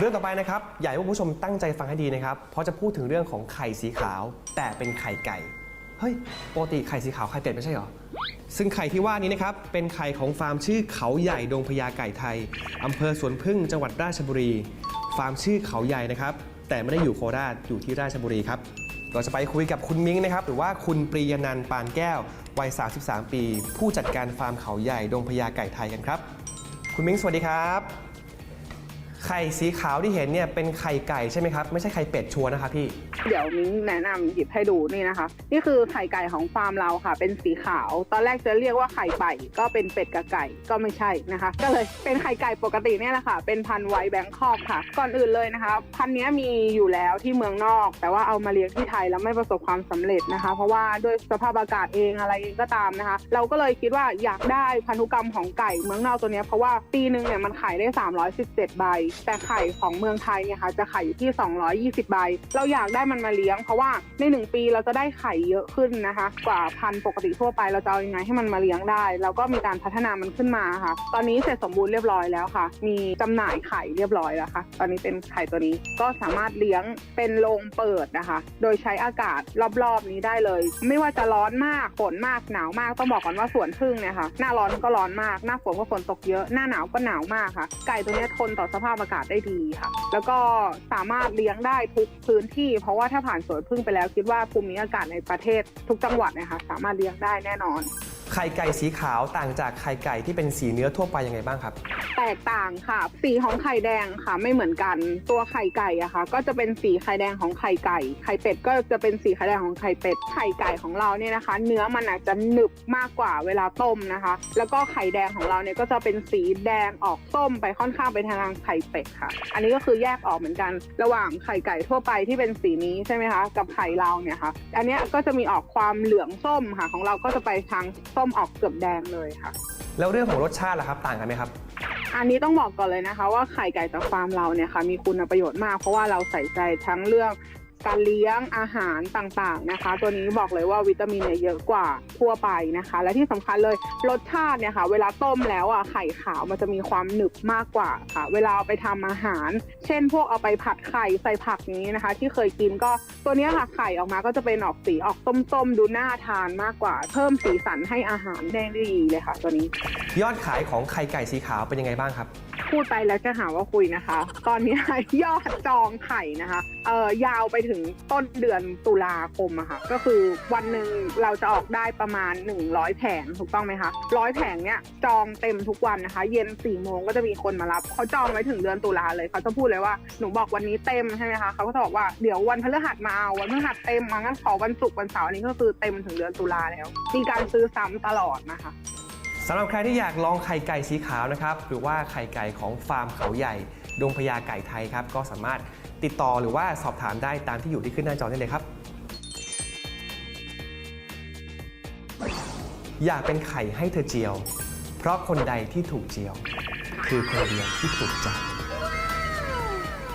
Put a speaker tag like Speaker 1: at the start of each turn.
Speaker 1: เรื่องต่อไปนะครับอยากให้คุณผู้ชมตั้งใจฟังให้ดีนะครับ เพราะจะพูดถึงเรื่องของไข่สีขาว แต่เป็นไข่ไก่ เฮ้ยปกติไข่สีขาวไข่เป็ดไม่ใช่เหรอ ซึ่งไข่ที่ว่านี้นะครับ เป็นไข่ของฟาร์มชื่อเขาใหญ่ดงพญาไก่ไทยอำเภอสวนพึ่งจังหวัดราชบุรี ฟาร์มชื่อเขาใหญ่นะครับ แต่ไม่ได้อยู่โคราชอยู่ที่ราชบุรีครับ เราจะไปคุยกับคุณมิ้งนะครับ หรือว่าคุณปรียนันท์ปานแก้ววัย 33 ปี ผู้จัดการฟาร์มเขาใหญ่ดงพญาไก่ไทยกันครับ คุณมิ้งสวัสดีครับ ไข่สีขาวที่เห็นเนี่ยเป็นไข่ไก่ใช่ไหมครับ ไม่ใช่ไข่เป็ดชัวร์นะครับพี่
Speaker 2: เดี๋ยวมิ้งแนะนำหยิบให้ดูนี่นะคะ นี่คือไข่ไก่ของฟาร์มเราค่ะ เป็นสีขาว ตอนแรกจะเรียกว่าไข่ไก่ก็เป็นเป็ดกับไก่ก็ไม่ใช่นะคะ ก็เลยเป็นไข่ไก่ปกติเนี่ยแหละค่ะ เป็นพันธุ์ไวท์แบงคอกค่ะ ก่อนอื่นเลยนะคะ พันธุ์เนี้ยมีอยู่แล้วที่เมืองนอก แต่ว่าเอามาเลี้ยงที่ไทยแล้วไม่ประสบความสำเร็จนะคะ เพราะว่าด้วยสภาพอากาศเองอะไรเองก็ตามนะคะ เราก็เลยคิดว่าอยากได้พันธุกรรมของไก่เมืองนอกตัวเนี้ยเพราะว่าปีหนึ่งเนี่ยมันขายได้ 317 ใบแต่ไข่ของเมืองไทยเนี่ยค่ะจะไขายอยู่ที่ 220 ใบ เราอยากได้มันมาเลี้ยง เพราะว่าในหนึ่งปีเราจะได้ไข่เยอะขึ้นนะคะ กว่าพันธุ์ปกติทั่วไปเราจะเอายังไงให้มันมาเลี้ยงได้ แล้วก็มีการพัฒนามันขึ้นมาค่ะ ตอนนี้เสร็จสมบูรณ์เรียบร้อยแล้วค่ะ มีจำหน่ายไข่เรียบร้อยแล้วค่ะ ตอนนี้เป็นไข่ตัวนี้ก็สามารถเลี้ยงเป็นโรงเปิดนะคะ โดยใช้อากาศรอบๆนี้ได้เลย ไม่ว่าจะร้อนมากฝนมากหนาวมากต้องบอกก่อนว่าสวนพึ่งเนี่ยค่ะหน้าร้อนก็ร้อนมากหน้าฝนก็ฝนตกเยอะหน้าหนาวก็หนาวมากค่ะ ไก่ตัวนี้ทนต่อสภาพอากาศได้ดีค่ะ แล้วก็สามารถเลี้ยงได้ทุกพื้นที่ เพราะว่าถ้าผ่านสวนพึ่งไปแล้วคิดว่าภูมิอากาศในประเทศทุกจังหวัดเนะคะสามารถเลี้ยงได้แน่นอน
Speaker 1: ไข่ไก่สีขาวต่างจากไข่ไก่ที่เป็นสีเนื้อทั่วไปยังไงบ้างครับ
Speaker 2: แตกต่างค่ะ สีของไข่แดงค่ะ ไม่เหมือนกัน ตัวไข่ไก่อะค่ะ ก็จะเป็นสีไข่แดงของไข่ไก่ ไข่เป็ดก็จะเป็นสีไข่แดงของไข่เป็ด ไข่ไก่ของเราเนี่ยนะคะ เนื้อมันอาจจะหนึบมากกว่าเวลาต้มนะคะ แล้วก็ไข่แดงของเราเนี่ยก็จะเป็นสีแดงออกส้มไปค่อนข้างไปทางไข่เป็ดค่ะ อันนี้ก็คือแยกออกเหมือนกัน ระหว่างไข่ไก่ทั่วไปที่เป็นสีนี้ใช่ไหมคะ กับไข่เราเนี่ยค่ะ อันเนี้ยก็จะมีออกความเหลืองส้มค่ะ ของเราก็จะไปทางสมออกเกือบแดงเลยค่ะ
Speaker 1: แล้วเรื่องของรสชาติล่ะครับต่างกันไหมครับ
Speaker 2: อันนี้ต้องบอกก่อนเลยนะคะ ว่าไข่ไก่จากฟาร์มเราเนี่ยค่ะมีคุณประโยชน์มาก เพราะว่าเราใส่ใจทั้งเรื่อง การเลี้ยงอาหารต่างๆนะคะ ตัวนี้บอกเลยว่าวิตามินเนี่ยเยอะกว่าทั่วไปนะคะ และที่สำคัญเลยรสชาติเนี่ยค่ะ เวลาต้มแล้วอะไข่ขาวมันจะมีความหนึบมากกว่าค่ะ เวลาเอาไปทำอาหาร เช่น พวกเอาไปผัดไข่ใส่ผักอย่างนี้นะคะ ที่เคยกินก็ตัวเนี้ยค่ะไข่ออกมาก็จะเป็นออกสีออกส้มๆ ดูน่าทานมากกว่า เพิ่มสีสันให้อาหารได้ดีเลยค่ะ ตัวนี้
Speaker 1: ยอดขายของไข่ไก่สีขาวเป็นยังไงบ้างครับ
Speaker 2: พูดไปแล้วจะหาว่าคุยนะคะ ตอนนี้ยอดจองไข่นะคะ เอ่อยาวไปถึงต้นเดือนตุลาคมอะค่ะ ก็คือวันหนึ่งเราจะออกได้ประมาณ 100 แผงถูกต้องไหมคะร้อยแผงเนี่ยจองเต็มทุกวันนะคะ เย็น4ี่โมงก็จะมีคนมารับเขาจองไว้ถึงเดือนตุลาเลยเขาจะพูดเลยว่าหนูบอกวันนี้เต็มใช่ไหมคะเขาก็จะบอกว่าเดี๋ยววันพฤหัสมาเอาวันพฤหัสเต็มมางั้นขอวันศุกร์วันเสาร์อันนี้ก็คือเต็มถึงเดือนตุลาแล้ว มีการซื้อซ้ำตลอดนะคะ
Speaker 1: สำหรับใครที่อยากลองไข่ไก่สีขาวนะครับหรือว่าไข่ไก่ของฟาร์มเขาใหญ่ดงพญาไก่ไทยครับก็สามารถติดต่อหรือว่าสอบถามได้ตามที่อยู่ที่ขึ้นหน้าจอได้เลยครับ อยากเป็นไข่ให้เธอเจียว เพราะคนใดที่ถูกเจียว คือคนเดียวที่ถูกใจ